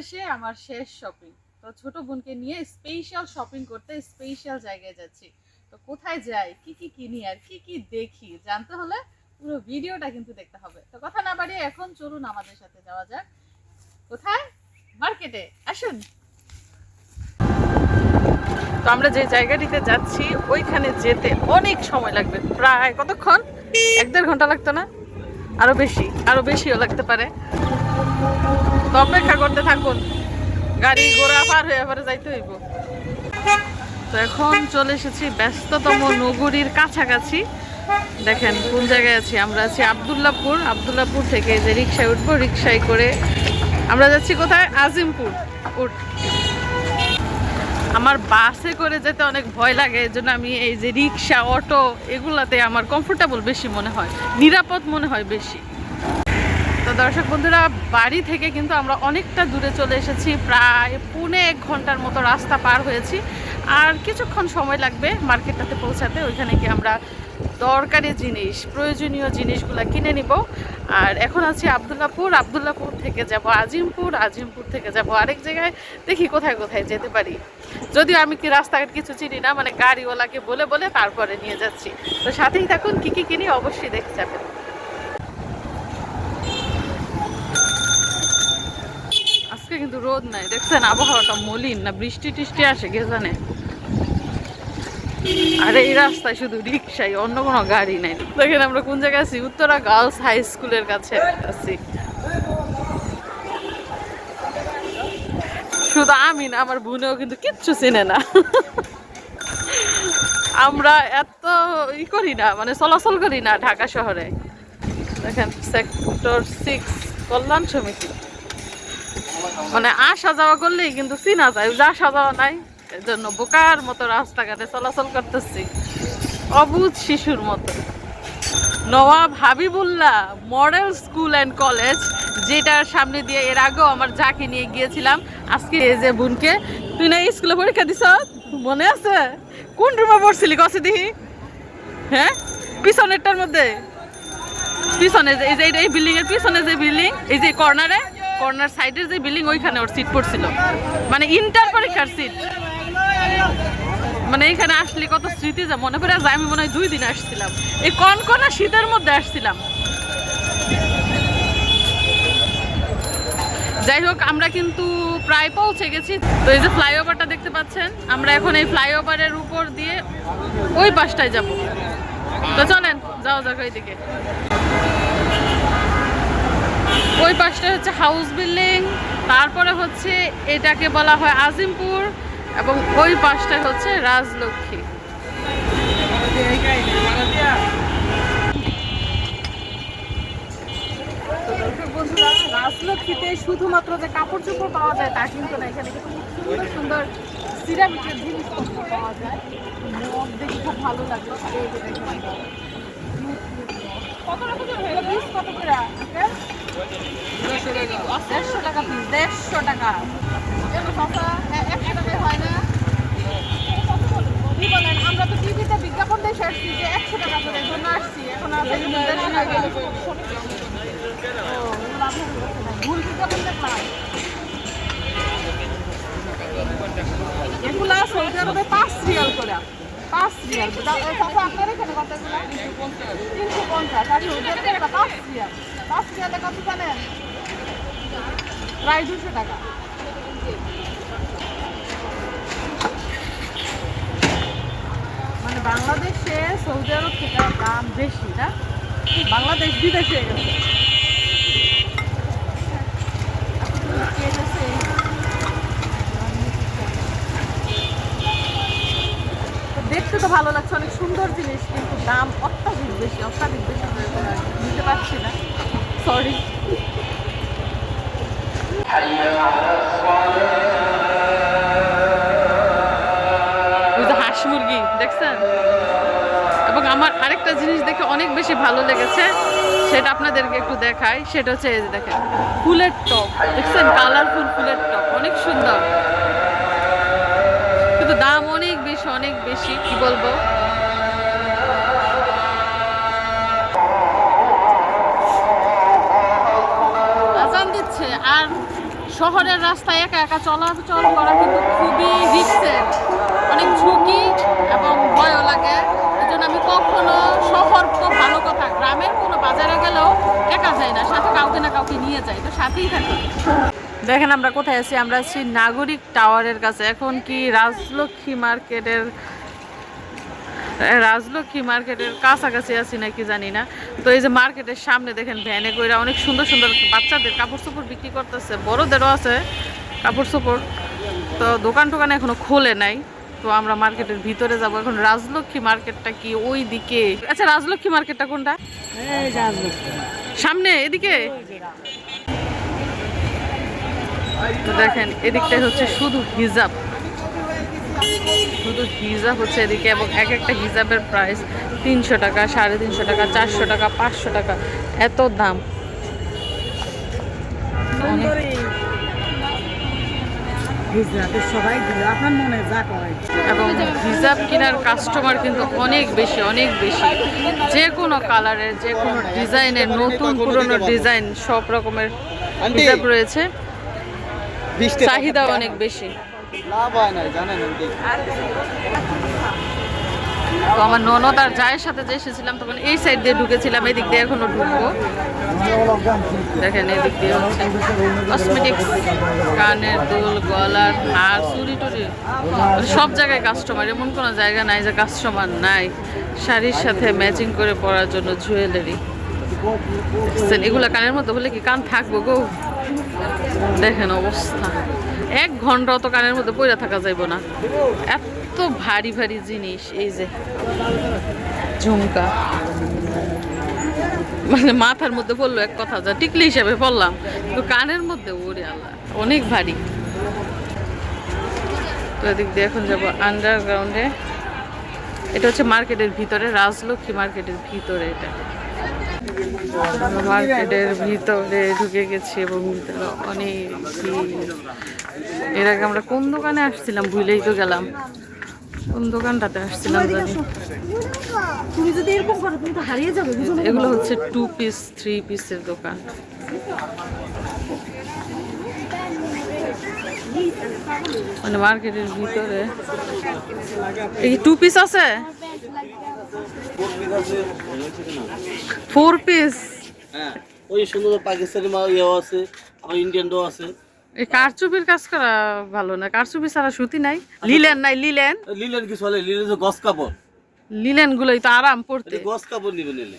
বাংলাদেশে আমার শেষ শপিং তো ছোট বোনকে নিয়ে স্পেশাল শপিং করতে স্পেশাল জায়গায় যাচ্ছি। তো কোথায় যাই, কি কি কিনি আর কি কি দেখি, জানতে হলে পুরো ভিডিওটা কিন্তু দেখতে হবে। তো কথা না বাড়িয়ে এখন চলুন আমাদের সাথে যাওয়া যাক। কোথায়? মার্কেটে। আসুন। তো আমরা যে জায়গাটিতে যাচ্ছি, ওইখানে যেতে অনেক সময় লাগবে। প্রায় কতক্ষণ? এক দেড় ঘণ্টা লাগতো না? আরও বেশি, আরও বেশিও লাগতে পারে। তো অপেক্ষা করতে থাকুন। গাড়ি ঘোড়া পার হয়ে পরে যাইতে হইব। তো এখন চলে এসেছি ব্যস্ততম নগরীর কাছাকাছি। দেখেন কোন জায়গায় আছি? আমরা আছি আবদুল্লাপুর। আবদুল্লাপুর থেকে যে রিক্সায় উঠবো রিক্সায় করে আমরা যাচ্ছি কোথায়? আজিমপুর। উঠ। আমার বাসে করে যেতে অনেক ভয় লাগে এই জন্য আমি এই যে রিক্সা অটো, এগুলাতে আমার কমফোর্টেবল বেশি মনে হয়। নিরাপদ মনে হয় বেশি। দর্শক বন্ধুরা, বাড়ি থেকে কিন্তু আমরা অনেকটা দূরে চলে এসেছি, প্রায় পুনে এক ঘণ্টার মতো রাস্তা পার হয়েছি। আর কিছুক্ষণ সময় লাগবে মার্কেটটাতে পৌঁছাতে, ওইখানে কি আমরা দরকারি জিনিস, প্রয়োজনীয় জিনিসগুলো কিনে নিব। আর এখন আছি আবদুল্লাপুর আবদুল্লাপুর থেকে যাব আজিমপুর আজিমপুর থেকে যাব আরেক জায়গায়, দেখি কোথায় কোথায় যেতে পারি। যদিও আমি কি রাস্তাঘাট কিছু চিনি না মানে গাড়িওয়ালাকে বলে বলে তারপরে নিয়ে যাচ্ছি। তো সাথেই থাকুন, কি কি কিনি অবশ্যই দেখে যাবেন আজকে কিন্তু রোদ নাই। দেখছেন, আবহাওয়াটা মলিন না, বৃষ্টি টিষ্টি আসে, কে জানে? আর এই রাস্তায় শুধু রিক্সাই অন্য কোনো গাড়ি নাই। দেখেন আমরা কোন জায়গায় আছি? উত্তরা গার্লস হাই স্কুলের কাছে আছি। শুধু আমি না, আমার বোনেও কিন্তু কিচ্ছু চিনে না। আমরা এত ই করি না মানে চলাচল করি না ঢাকা শহরে। দেখেন, সেক্টর সিক্স কল্যাণ সমিতি। মানে আসা যাওয়া করলেই কিন্তু চিনা যায়, যে আসা যাওয়া নাই এর জন্য বোকার মতো রাস্তাঘাটে চলাচল করতেছি। অবুধ শিশুর মতো। Nawab Habibullah model school and college, যেটার সামনে দিয়ে এর আগেও আমার যাকে নিয়ে গিয়েছিলাম, আজকে এই যে বোনকে, তুই না স্কুলে পরীক্ষা দিছ? মনে আছে? কোন রুমে পড়ছিলি? কসে দিহি হ্যাঁ? পিছনেরটার মধ্যে। পিছনে যে, এই যে, এই বিল্ডিংয়ের পিছনে যে বিল্ডিং, এই যে কর্নারে কর্নার সাইডের যে বিল্ডিং, ওইখানে ওর সিট পড়ছিল। মানে ইন্টার পরীক্ষার সিট মানে এখানে আসলে কত স্মৃতি যা মনে পড়ে আমি মনে হয় দুই দিন আসছিলাম। এই কনকনা শীতের মধ্যে আসছিলাম। যাই হোক, আমরা কিন্তু প্রায় পৌঁছে গেছি। তো এই যে ফ্লাইওভারটা দেখতে পাচ্ছেন, আমরা এখন এই ফ্লাইওভারের উপর দিয়ে ওই পাশটায় যাব। তো চলেন যাও যাক ওইদিকে। ওই পাশটা হচ্ছে হাউস বিল্ডিং তারপরে হচ্ছে এটাকে বলা হয় আজিমপুর এবং ওই পাশটা হচ্ছে রাজলক্ষ্মী। রাজলক্ষ্মীতে শুধুমাত্র যে কাপড় চোপড় পাওয়া যায়, তা কিন্তু না। এখানে সুন্দর সুন্দর সিরামিকের জিনিসপত্র পাওয়া যায়। মগ খুব ভালো লাগে। কত রকমের? দেড়শো টাকা পিস এ- একশো টাকায় হয় না আমরা তো টিভিতে বিজ্ঞাপন দেখে আসছি। যে একশো টাকা করে জন্য আসছি, এখন। ভুল বিজ্ঞাপন দেখলাম তিনশো পঞ্চাশ আর কত টাকা মানে বাংলাদেশে সৌদি আরব থেকে দাম বেশি না বাংলাদেশ বিদেশে গেছে। তো ভালো লাগছে, অনেক সুন্দর জিনিস, কিন্তু দাম অত্যাধিক বেশি অত্যাধিক বেশি নিতে পারছি না। সরি হাঁস মুরগি, দেখছেন? এবং আমার আরেকটা জিনিস দেখে অনেক বেশি ভালো লেগেছে, সেটা আপনাদেরকে একটু দেখাই, সেটা হচ্ছে এই দেখেন, ফুলের টপ, দেখছেন? কালারফুল ফুলের টপ, অনেক সুন্দর। কিন্তু দাম অনেক বেশি অনেক বেশি, কি বলব? হচ্ছে আর শহরের রাস্তায় একা একা চলাচল করা কিন্তু খুবই রিস্কের অনেক ঝুঁকি এবং ভয়ও লাগে। এই জন্য আমি কখনো শহর তো ভালো কথা, গ্রামের কোনো বাজারে গেলেও একা যাই না, সাথে কাউকে না কাউকে নিয়ে যায় তো সাথেই থাকি। দেখেন আমরা কোথায় আছি? আমরা আছি নাগরিক টাওয়ারের কাছে। এখন কি রাজলক্ষ্মী মার্কেটের রাজলক্ষ্মী মার্কেটের কাছাকাছি আছি নাকি জানি না। তো এই যে মার্কেটের সামনে দেখেন ভ্যানে কইরা অনেক সুন্দর সুন্দর বাচ্চাদের কাপড় চোপড় বিক্রি করতেছে। বড়দেরও আছে কাপড় চোপড় তো দোকান টোকান এখনও খোলে নাই। তো আমরা মার্কেটের ভিতরে যাব। এখন রাজলক্ষ্মী মার্কেটটা কি ওই দিকে আচ্ছা রাজলক্ষ্মী মার্কেটটা কোনটা? সামনে এদিকে? তো দেখেন এদিকটাই হচ্ছে শুধু হিজাব। শুধু হিজাব হচ্ছে এদিকে এবং এক একটা হিজাবের প্রাইস তিনশো টাকা সাড়ে তিনশো টাকা চারশো টাকা পাঁচশো টাকা। এত দাম। মনে এবং হিজাব কেনার কাস্টমার কিন্তু অনেক বেশি অনেক বেশি। যে কোনো কালারের যে কোনো ডিজাইনের নতুন পুরনো ডিজাইন সব রকমের হিজাব রয়েছে। চাহিদা অনেক বেশি। লাভ হয় না জানেন তো আমার ননদ আর জায়ের সাথে যে এসেছিলাম তখন এই সাইড দিয়ে ঢুকেছিলাম এদিক দিয়ে এখনও ঢুকবো। দেখেন এদিক দিয়ে হচ্ছে কসমেটিক্স কানের দুল গলার হার চুরি টুরি মানে সব জায়গায় কাস্টমার এমন কোনো জায়গা নাই যে কাস্টমার নাই। শাড়ির সাথে ম্যাচিং করে পরার জন্য জুয়েলারি এগুলা কানের মধ্যে বলে কি কান থাকব গো? দেখেন অবস্থা। এক ঘণ্টা অত কানের মধ্যে পড়ে থাকা যাইব না। এত ভারী ভারী জিনিস, এই যে ঝুমকা। মানে মাথার মধ্যে বলল এক কথা, যা টিকলি হিসাবে বললাম তো কানের মধ্যে, ওরে আল্লাহ, অনেক ভারী। তো এদিক দিয়ে এখন যাব আন্ডারগ্রাউন্ডে এটা হচ্ছে মার্কেটের ভিতরে, রাজলক্ষ্মী মার্কেটের ভিতরে এটা। মার্কেটের ভিতরে ঢুকে গেছি এবং ভিতরে অনেক এর আগে আমরা কোন দোকানে আসছিলাম ভুলেই তো গেলাম। কোন দোকানটাতে আসছিলাম জানি। তুমি যদি এরকম করো তুমি তো হারিয়ে যাবে এগুলো হচ্ছে টু পিস থ্রি পিসের দোকান। মানে মার্কেটের ভিতরে। এই টু পিস আছে? ফোর পিস হ্যাঁ ওই সুন্দর পাকিস্তানি মাল ইয়েও আছে আবার ইন্ডিয়ানও আছে। এই কারচুপির কাজ করা ভালো না কারচুপি ছাড়া সুতি নাই। লিলেন নাই লিলেন লিলেন কি চলে লিলেন যে গস কাপড়। লিলেন গুলোই তো আরাম পড়তে। গস কাপড় নিবে নিলে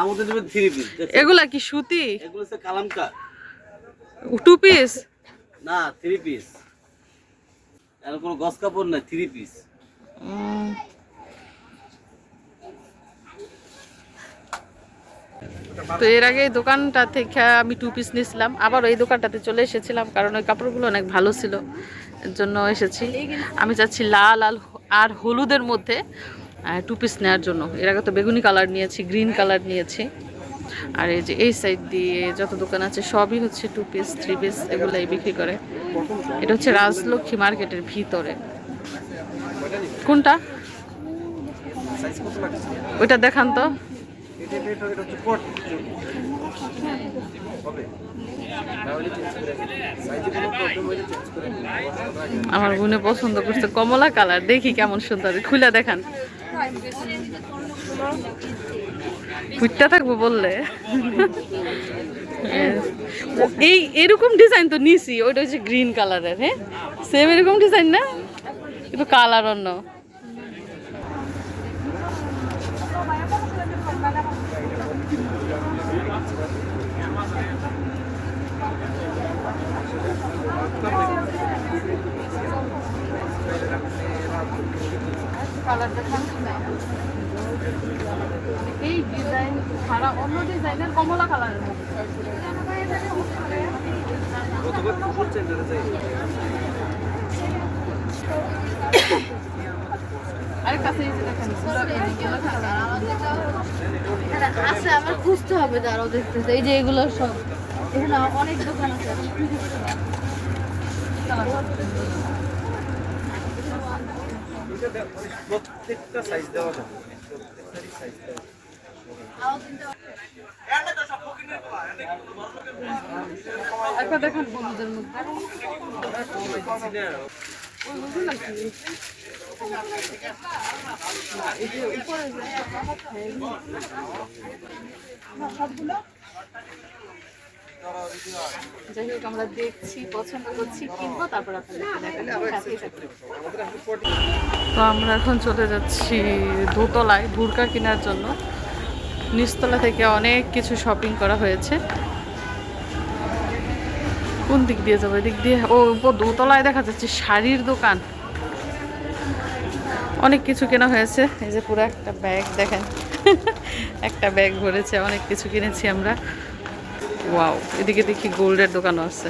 আমাদের নেবে থ্রি পিস এগুলা কি সুতি? এগুলো হচ্ছে কালামকা টু পিস না থ্রি পিস আর কোনো গস কাপড় না থ্রি পিস তো এর আগে এই দোকানটা থেকে আমি টু পিস নিয়েছিলাম। আবার ওই দোকানটাতে চলে এসেছিলাম কারণ ওই কাপড়গুলো অনেক ভালো ছিল। এর জন্য এসেছি। আমি চাচ্ছি লাল আর আর হলুদের মধ্যে টু পিস নেওয়ার জন্য। এর আগে তো বেগুনি কালার নিয়েছি গ্রিন কালার নিয়েছি। আর এই যে এই সাইড দিয়ে যত দোকান আছে সবই হচ্ছে টু পিস থ্রি পিস এগুলাই বিক্রি করে। এটা হচ্ছে রাজলক্ষ্মী মার্কেটের ভিতরে। কোনটা? ওইটা দেখান তো। আমার বোনে পছন্দ করছে কমলা কালার। দেখি কেমন সুন্দর। খুলে দেখান। ফুটটা থাকব বললে। এই এরকম ডিজাইন তো নিছি, ওইটা হচ্ছে গ্রিন কালারের হ্যাঁ? সেম এরকম ডিজাইন না? কিন্তু কালার অন্য। কালার দেখান এই ডিজাইন ছাড়া অন্য ডিজাইনের কমলা কালারের আরে কাছে আছে আমার খুঁজতে হবে দাঁড়াও দেখতেছে এই যে এগুলো সব। এখানে অনেক দোকান আছে। প্রত্যেকটা সাইজ দেওয়া যাবে। যে উপরে যে- যাই হোক, আমরা দেখছি, পছন্দ করছি, কিনবো, তারপর। তো আমরা এখন চলে যাচ্ছি দোতলায় বুরকা কেনার জন্য। নিচতলা থেকে অনেক কিছু শপিং করা হয়েছে। কোন দিক দিয়ে যাব? এদিক দিয়ে ও, উপর দোতলায় দেখা যাচ্ছে শাড়ির দোকান। অনেক কিছু কেনা হয়েছে। এই যে পুরো একটা ব্যাগ দেখেন। একটা ব্যাগ ভরেছে, অনেক কিছু কিনেছি আমরা। ওয়াও এদিকে দেখি গোল্ডের দোকানও আছে।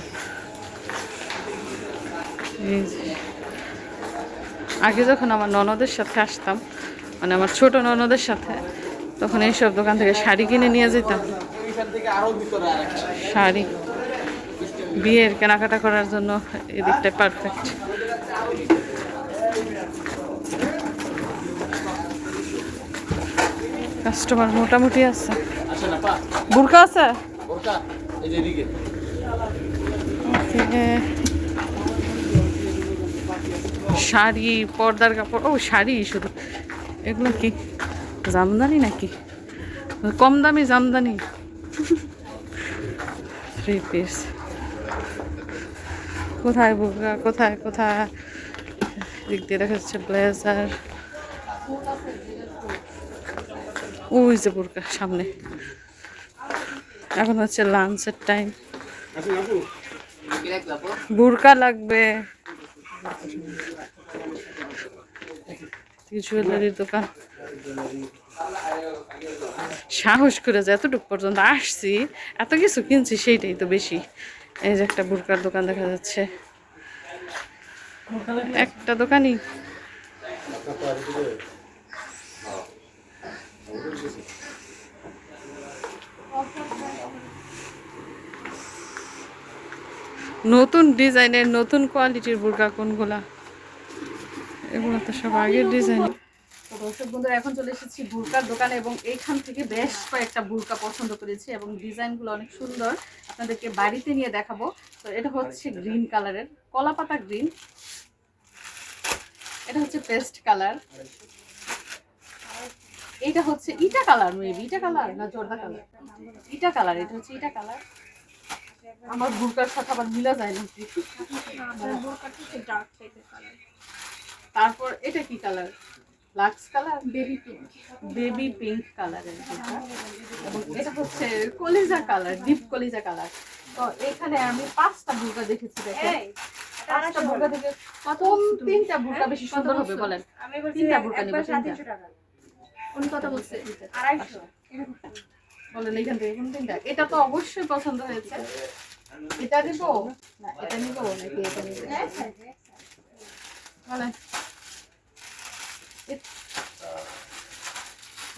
আগে যখন আমার ননদের সাথে আসতাম মানে আমার ছোট ননদের সাথে তখন এইসব দোকান থেকে শাড়ি কিনে নিয়ে যেতাম। শাড়ি। বিয়ের কেনাকাটা করার জন্য এদিকটা পারফেক্ট কাস্টমার মোটামুটি আছে। আপা বুরকা আছে? শাড়ি, পর্দার কাপড়, ও, শাড়ি শুধু। এগুলো কি, জামদানি নাকি? কম দামি জামদানি। থ্রি পিস কোথায় বুকা, কোথায় কোথায়? দিক দিয়ে দেখা যাচ্ছে ব্লেজার ওই যে বুরকা, সামনে। এখন হচ্ছে লাঞ্চের টাইম বুরকা লাগবে। জুয়েলারির দোকান। সাহস করে যে এতটুকু পর্যন্ত আসছি এত কিছু কিনছি সেইটাই তো বেশি। এই যে একটা বুরকার দোকান দেখা যাচ্ছে। একটা দোকানই। নতুন ডিজাইনের নতুন কোয়ালিটির বুরকা কোনগুলা? এগুলো তো সব আগের ডিজাইন। তো দর্শক বন্ধুরা এখন চলে এসেছি বুরকার দোকানে এবং এইখান থেকে বেশ কয়েকটা বুরকা পছন্দ করেছি এবং ডিজাইনগুলো অনেক সুন্দর। আপনাদেরকে বাড়িতে নিয়ে দেখাবো। তো এটা হচ্ছে গ্রিন কালারের কলা পাতা গ্রিন। এটা হচ্ছে পেস্ট কালার। এটা হচ্ছে ইটা কালার মেবি ইটা কালার না জর্দা কালার? ইটা কালার এটা হচ্ছে ইটা কালার। আমার বুরকার সাথে আবার মিলা যায় না তারপর এটা কি colour lux colour baby pink baby pink কালারের এবং এটা হচ্ছে কলিজা কালার ডিপ কলিজা কালার তো এখানে আমি পাঁচটা বুরকা দেখেছি দেখেন। পাঁচটা বুরকা থেকে কোন তিনটা বুরকা বেশি সুন্দর হবে বলেন। তিনটা বুরকা নিব তিনটা। কোন কথা বলছে? বলেন এখান থেকে কোন তিনটা এটা তো অবশ্যই পছন্দ হয়েছে। এটা নিব না এটা নিব নাকি এটা নিব? বলেন এ-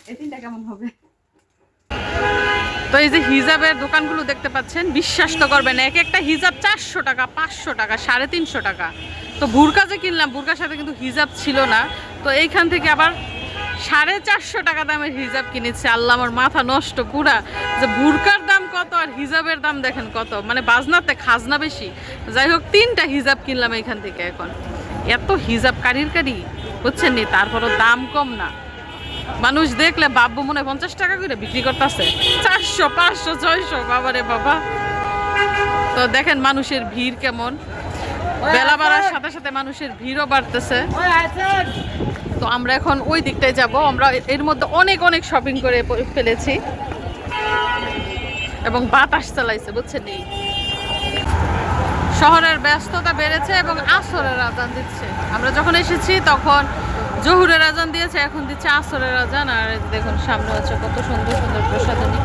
এই তিনটা কেমন হবে? তো এই যে হিজাবের দোকানগুলো দেখতে পাচ্ছেন বিশ্বাস তো করবেন এক একটা হিজাব চারশো টাকা পাঁচশো টাকা সাড়ে তিনশো টাকা। তো বুরকা যে কিনলাম বুরকার সাথে কিন্তু হিজাব ছিল না। তো এইখান থেকে আবার সাড়ে চারশো টাকা দামের হিজাব কিনেছি। আল্লাহ আমার মাথা নষ্ট পুরা। যে বুরকার দাম কত আর হিজাবের দাম দেখেন কত? মানে বাজনাতে খাজনা বেশি। যাই হোক তিনটা হিজাব কিনলাম এখান থেকে এখন। এত হিজাব কারির কারি বুঝছেন নি তারপরও দাম কম না। মানুষ দেখলে বাব্বু মনে পঞ্চাশ টাকা করে বিক্রি করতেছে। চারশো পাঁচশো ছয়শো বাবারে বাবা। তো দেখেন মানুষের ভিড় কেমন। বেলা বাড়ার সাথে সাথে মানুষের ভিড়ও বাড়তেছে। তো আমরা এখন ওই দিকটায় যাব। আমরা এর মধ্যে অনেক অনেক শপিং করে ফেলেছি। এবং বাতাস চালাইছে বুঝছেন এই শহরের ব্যস্ততা বেড়েছে এবং আসরের আজান দিচ্ছে। আমরা যখন এসেছি তখন জহুরের আজান দিয়েছে এখন দিচ্ছে আসরের আজান। আর দেখুন সামনে হচ্ছে কত সুন্দর সুন্দর প্রসাধনী।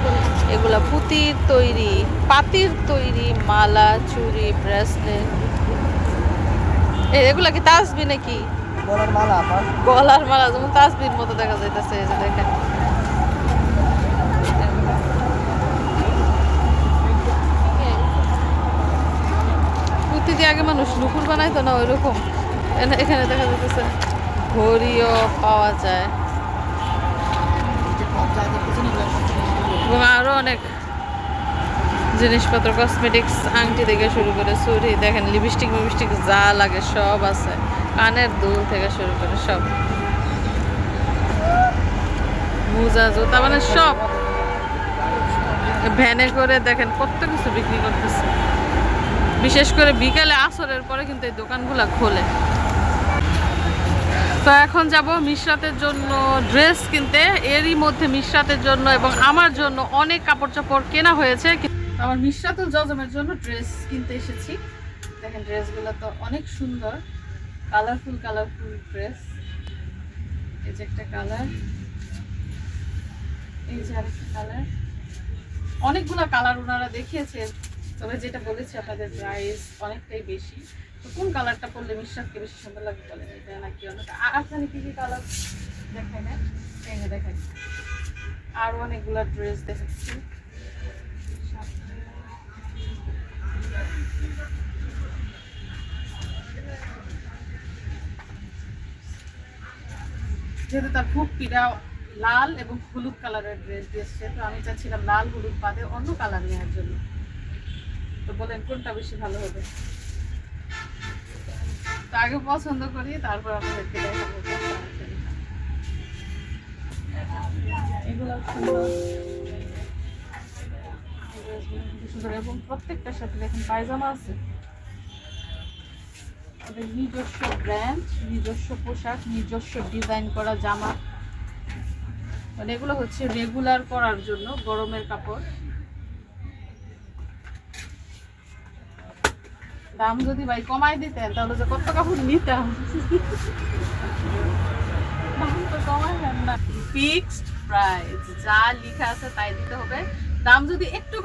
এগুলা পুতির তৈরি পাতির তৈরি মালা চুড়ি ব্রেসলেট। এগুলা কি তাসবি নাকি? গলার মালা গলার মালা যেমন তাসবির মতো দেখা যাইতেছে এই যে দেখেন। দিয়ে আগে মানুষ নুপুর বানাইতো না ওইরকম। এনে- এখানে দেখা যাইতেছে ঘড়িও পাওয়া যায়। এবং আরও অনেক জিনিসপত্র কসমেটিক্স আংটি থেকে শুরু করে চুরি দেখেন লিপস্টিক মিপস্টিক যা লাগে সব আছে। কানের দুল থেকে শুরু করে সব। মোজা, জুতা মানে সব। ভ্যানে করে দেখেন কত কিছু বিক্রি করতেছে। বিশেষ করে বিকেলে আসরের পরে কিন্তু এই দোকানগুলো খোলে। তো এখন যাব মিশরাতের জন্য ড্রেস কিনতে। এরই মধ্যে মিশরাতের জন্য এবং আমার জন্য অনেক কাপড় চোপড় কেনা হয়েছে। আমার মিশরাতুল জজমের জন্য ড্রেস কিনতে এসেছি। দেখেন ড্রেসগুলো তো অনেক সুন্দর। Colourful colourful dress. এই যে একটা কালার। এই যে আরেকটা কালার। অনেকগুলো কালার ওনারা দেখিয়েছে তবে যেটা বলেছি, আপনাদের প্রাইস অনেকটাই বেশি। তো কোন কালারটা পরলে মিশ্রাতকে বেশি সুন্দর লাগবে বলেন, এটা নাকি অন্য আর আপনারা কি কি কালার দেখাই না এই যে দেখাই আরও অনেকগুলো ড্রেস দেখাচ্ছি। যেহেতু তার ফুটপিটা লাল এবং হলুদ কালারের ড্রেস দিয়েছে, তো আমি চাচ্ছিলাম লাল হলুদ বাদে অন্য কালার নেওয়ার জন্য। তো বলেন, কোনটা বেশি ভালো হবে? তো আগে পছন্দ করি, তারপর আপনাদেরকে এগুলো এবং প্রত্যেকটার সাথে দেখুন পায়জামা আছে। ওদের নিজস্ব ব্র্যান্ড নিজস্ব পোশাক, নিজস্ব ডিজাইন করা জামা। মানে এগুলো হচ্ছে রেগুলার করার জন্য গরমের কাপড়। দাম যদি ভাই কমাই দিতেন, তাহলে যে কত কাপড় নিতাম? না। ফিক্সড প্রাইস যা আছে তাই দিতে হবে। দাম যদি একটু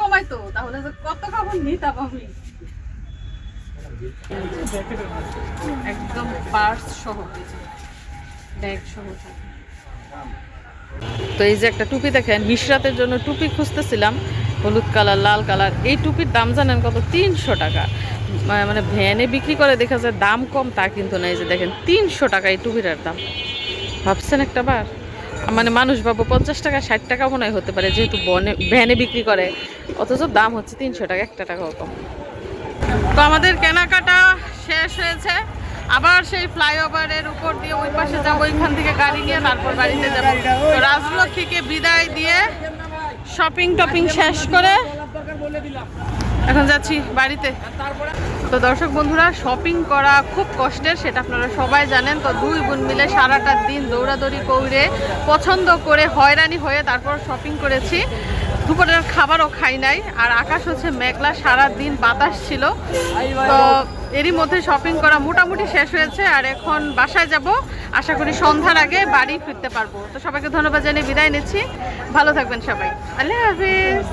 তাহলে যে কত কাপড় নিতাম আমি? একদম পার্স তো এই যে একটা টুপি দেখেন, মিশরাতের জন্য টুপি খুঁজতেছিলাম, হলুদ কালার, লাল কালার। এই টুপির দাম জানেন কত? তিনশো টাকা। মানে ভ্যানে বিক্রি করে দেখা যায় দাম কম, তা কিন্তু না। যে দেখেন, তিনশো টাকা এই টুপিটার দাম। ভাবছেন একটা বার? মানে মানুষ ভাবো, পঞ্চাশ টাকা, ষাট টাকা মনে হয় হতে পারে, যেহেতু বনে ভ্যানে বিক্রি করে। অথচ দাম হচ্ছে তিনশো টাকা, একটা টাকাও কম। তো আমাদের কেনাকাটা শেষ হয়েছে। আবার সেই ফ্লাইওভারের উপর দিয়ে ওই পাশে যাব ওইখান থেকে গাড়ি নিয়ে তারপর বাড়িতে যাব। তো রাজলক্ষ্মীকে বিদায় দিয়ে শপিং টপিং শেষ করে এখন যাচ্ছি বাড়িতে। তো দর্শক বন্ধুরা শপিং করা খুব কষ্টের, সেটা আপনারা সবাই জানেন। তো দুই বোন মিলে সারাটা দিন দৌড়াদৌড়ি করে পছন্দ করে হয়রানি হয়ে তারপর শপিং করেছি। দুপুরের খাবারও খাই নাই, আর আকাশ হচ্ছে মেঘলা সারা দিন বাতাস ছিল। তো এরই মধ্যে শপিং করা মোটামুটি শেষ হয়েছে, আর এখন বাসায় যাব। আশা করি সন্ধ্যার আগে বাড়ি ফিরতে পারব। তো সবাইকে ধন্যবাদ জানিয়ে বিদায় নিচ্ছি। ভালো থাকবেন সবাই। আল্লাহ হাফিজ।